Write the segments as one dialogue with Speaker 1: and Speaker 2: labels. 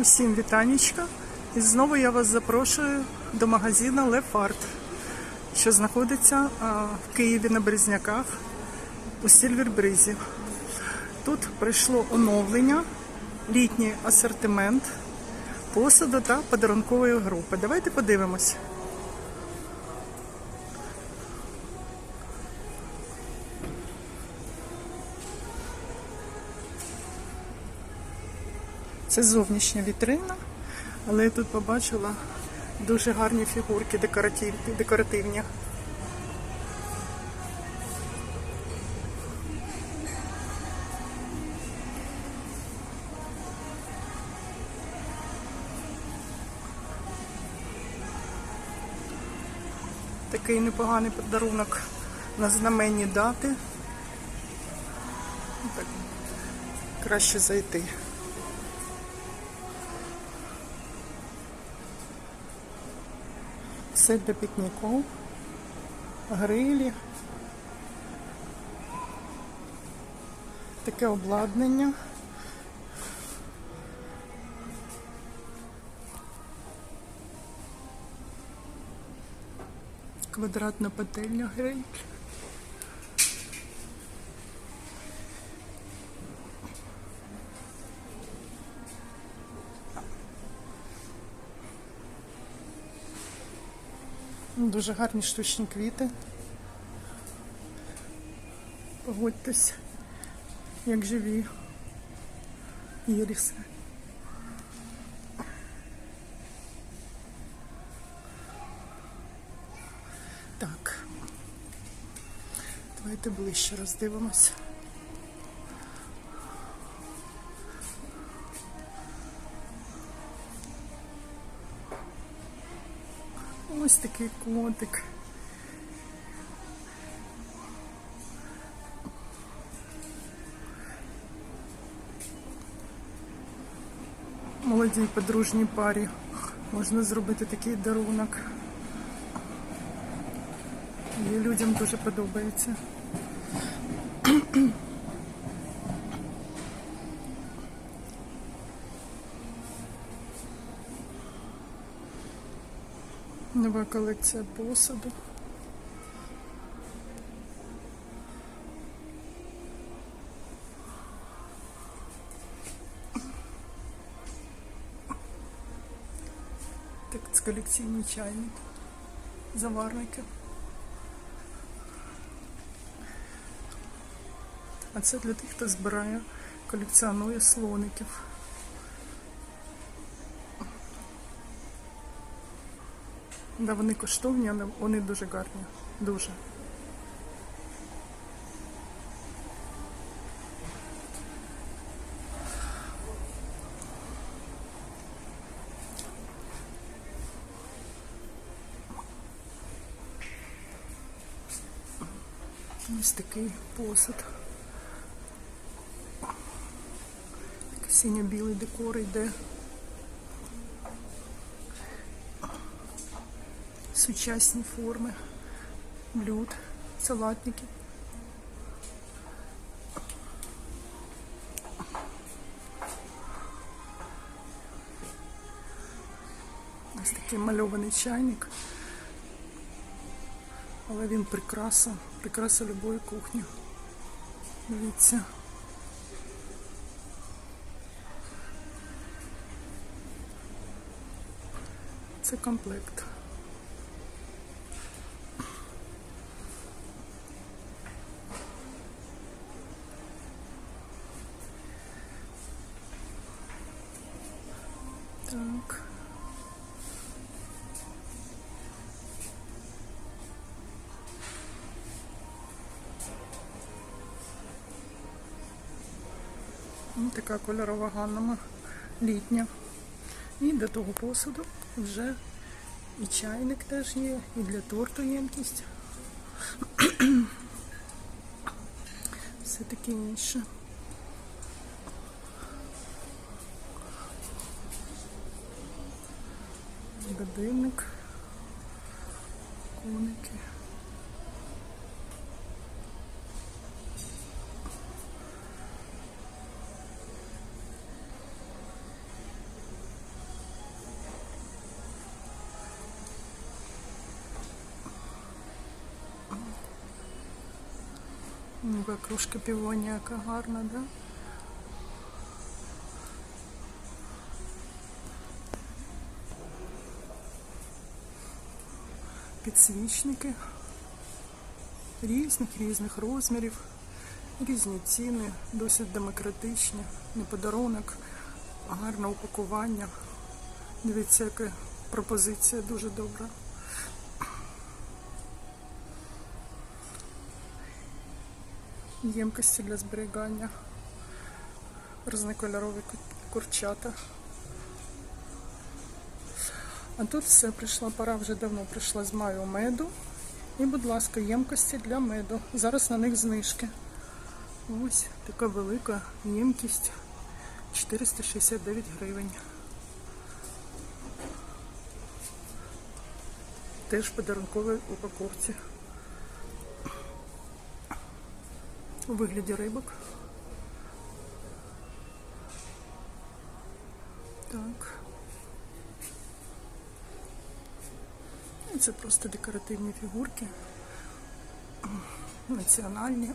Speaker 1: Усім вітанечка. І знову я вас запрошую до магазину Лефарт, що знаходиться в Києві на Березняках у Сільвербризі. Тут прийшло оновлення, літній асортимент посуду та подарункової групи. Давайте подивимось. Це зовнішня вітрина, але я тут побачила дуже гарні фігурки декоративні. Такий непоганий подарунок на знаменні дати. Так, краще зайти. Все для пікніків, грилі, таке обладнання. Квадратна пательня гриль. Дуже гарні штучні квіти. Погодьтесь, як живі іріси. Так. Давайте ближче роздивимося. Ось такий котик. Молодій подружній парі можна зробити такий дарунок. І людям дуже подобається. Колекція посуду. Так, це колекційний чайник, заварники. А це для тих, хто збирає, колекціонує слоників. Да, вони коштовні, але вони дуже гарні. Дуже. Ось такий посуд. Такий Синьо-білий декор йде. Сучасні форми блюд, салатники. Ось такий мальований чайник. Але він прикраса, прикраса любої кухні. Дивіться. Це комплект. Так. Така кольорова ганна літня. І до того посуду вже і чайник теж є, і для торту ємкість. Все таке інше. годинник, коники. Ну, кружка півонія, яка гарна, да? Підсвічники різних різних розмірів, різні ціни, досить демократичні, не подарунок, гарне упакування. Дивіться, яка пропозиція дуже добра. Ємкості для зберігання, різнокольорові курчата. А тут все прийшла пора, вже давно прийшла з маю меду. І, будь ласка, ємкості для меду. Зараз на них знижки. Ось така велика ємкість 469 гривень. Теж в подарунковій упаковці. У вигляді рибок. Так. Це просто декоративні фігурки. Національні.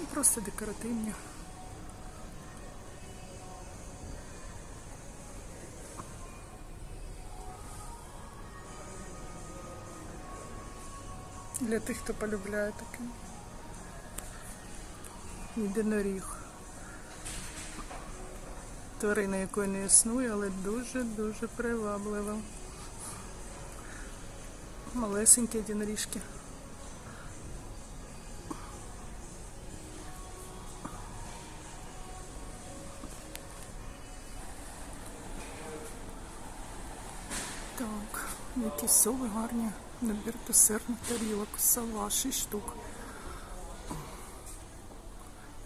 Speaker 1: Ну, Просто декоративні. Для тих, хто полюбляє таке. Єдиноріг. Тварина, якої не існує, але дуже-дуже приваблива. Малесенькі єдиноріжки. Так, які сови гарні. Набір до сирних тарілок. Сова 6 штук.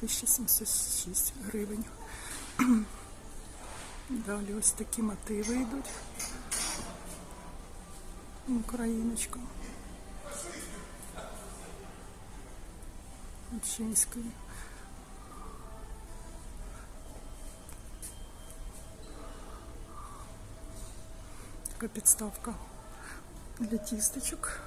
Speaker 1: 1706 гривень. Далі ось такі мотиви йдуть. Україночка. Чеської. Така підставка для тістечок.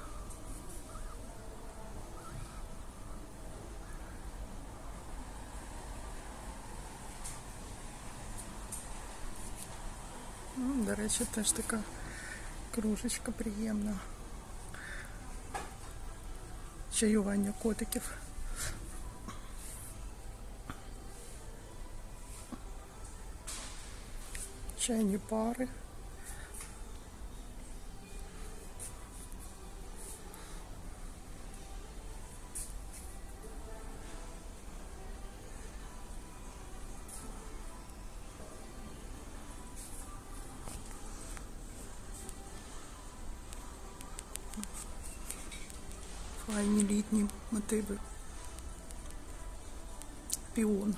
Speaker 1: Ну, теж така кружечка приємна. Чаювання котиків. Чайні пари. Файні літні мотиви. Піон.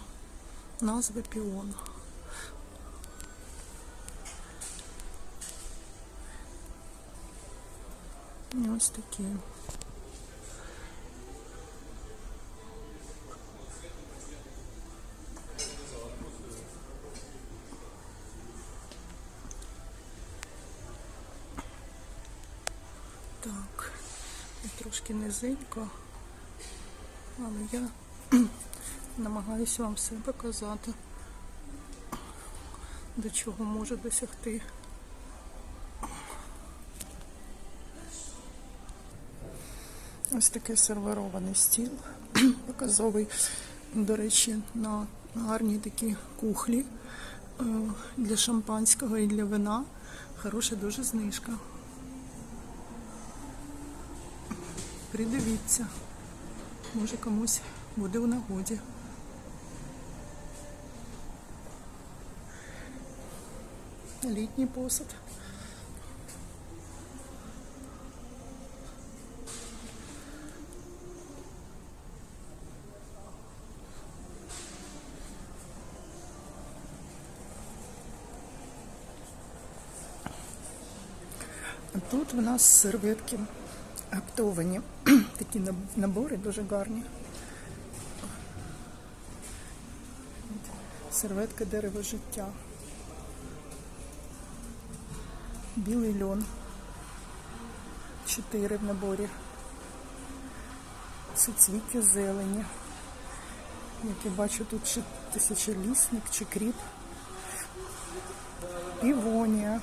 Speaker 1: Назва піон. І ось такі. Трошки низенько, але я намагаюся вам все показати, до чого можу досягти. Ось такий сервірований стіл, показовий, до речі, на гарні такі кухлі е, для шампанського і для вина. Хороша дуже знижка. Придивіться, може комусь буде в нагоді. Літній посуд. Тут в нас серветки аптовані. Такі набори дуже гарні. Серветка дерево життя. Білий льон. Чотири в наборі. Суцвіття зелені. Як я бачу, тут чи тисячолісник, чи кріп. Півонія.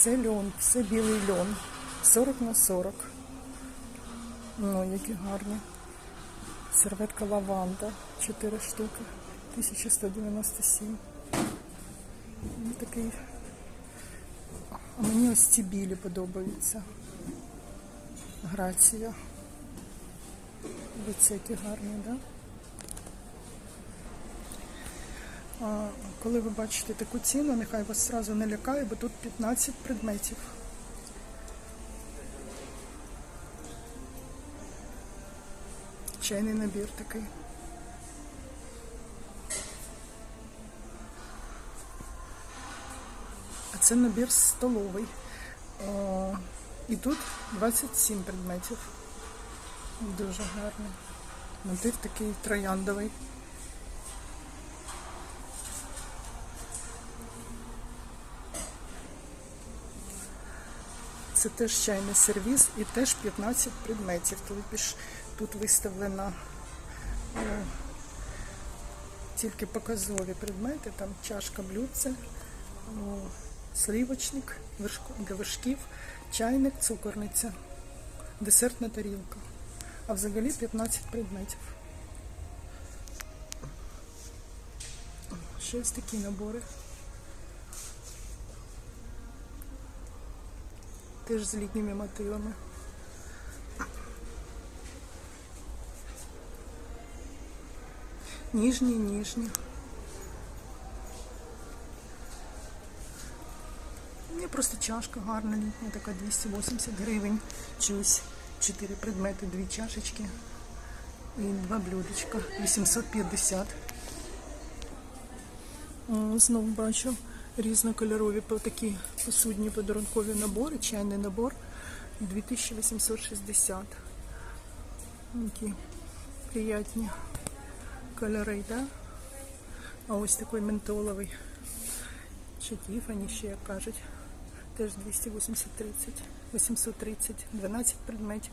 Speaker 1: Все льон, все білий льон. 40 на 40. Ну, які гарні. Серветка лаванда. 4 штуки. 1197. Ну, Такий. А мені ось ці білі подобаються. Грація. Оце які гарні, так? Да? А, коли ви бачите таку ціну, нехай вас одразу не лякає, бо тут 15 предметів. Чайний набір такий. А це набір столовий. І тут 27 предметів. Дуже гарний. Мотив такий трояндовий. Це теж чайний сервіс і теж 15 предметів. Тут виставлено тільки показові предмети, там чашка, блюдце, сливочник для вершків, чайник, цукорниця, десертна тарілка. А взагалі 15 предметів. Ще ось такі набори. Теж з літніми мотивами. Ніжні, ніжні. Мені просто чашка гарна літня, така 280 гривень. Чи ось 4 предмети, дві чашечки і два блюдечка. 850. Знову бачу різнокольорові такі посудні подарункові набори, чайний набор 2860. Які приятні кольори, да? А ось такий ментоловий. Чи Тіфані ще як кажуть. Теж 280-30, 830, 12 предметів.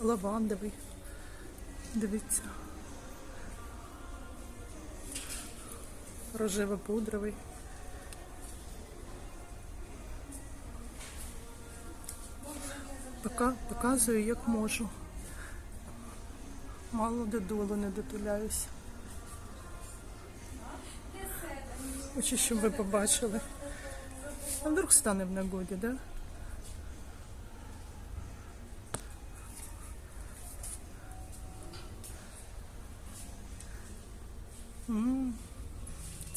Speaker 1: Лавандовий. Дивіться. Рожево-пудровий. Пока, показую, як можу. Мало додолу не дотуляюсь. Хочу, щоб ви побачили. А вдруг стане в нагоді, да?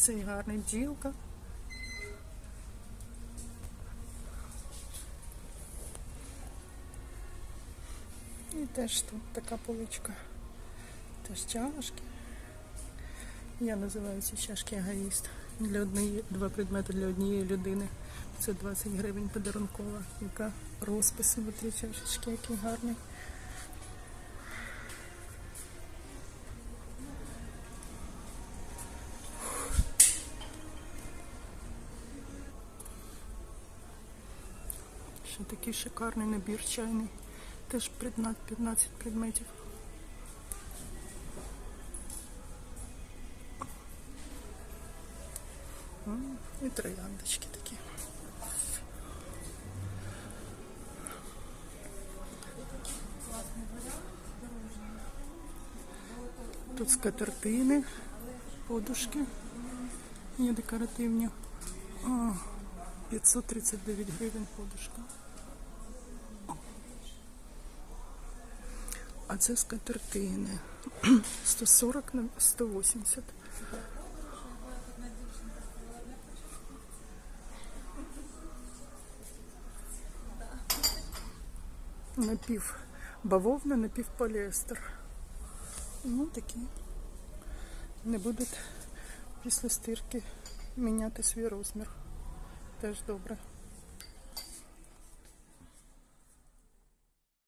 Speaker 1: Цей гарний бджілка. І теж тут така поличка. Теж чашки. Я називаю ці чашки егоїст. Для однієї, два предмети для однієї людини. Це 20 гривень подарункова. Яка розпис внутрі чашечки, який гарний. Такий шикарний набір чайний. Теж 15 15 предметів. І трояндочки такі. Тут скатертини, подушки є декоративні. А, 539 гривень подушка. А це скатертини. 140 на 180. Напів бавовна, напів поліестер. Ну такі. Не будуть після стирки міняти свій розмір. Теж добре.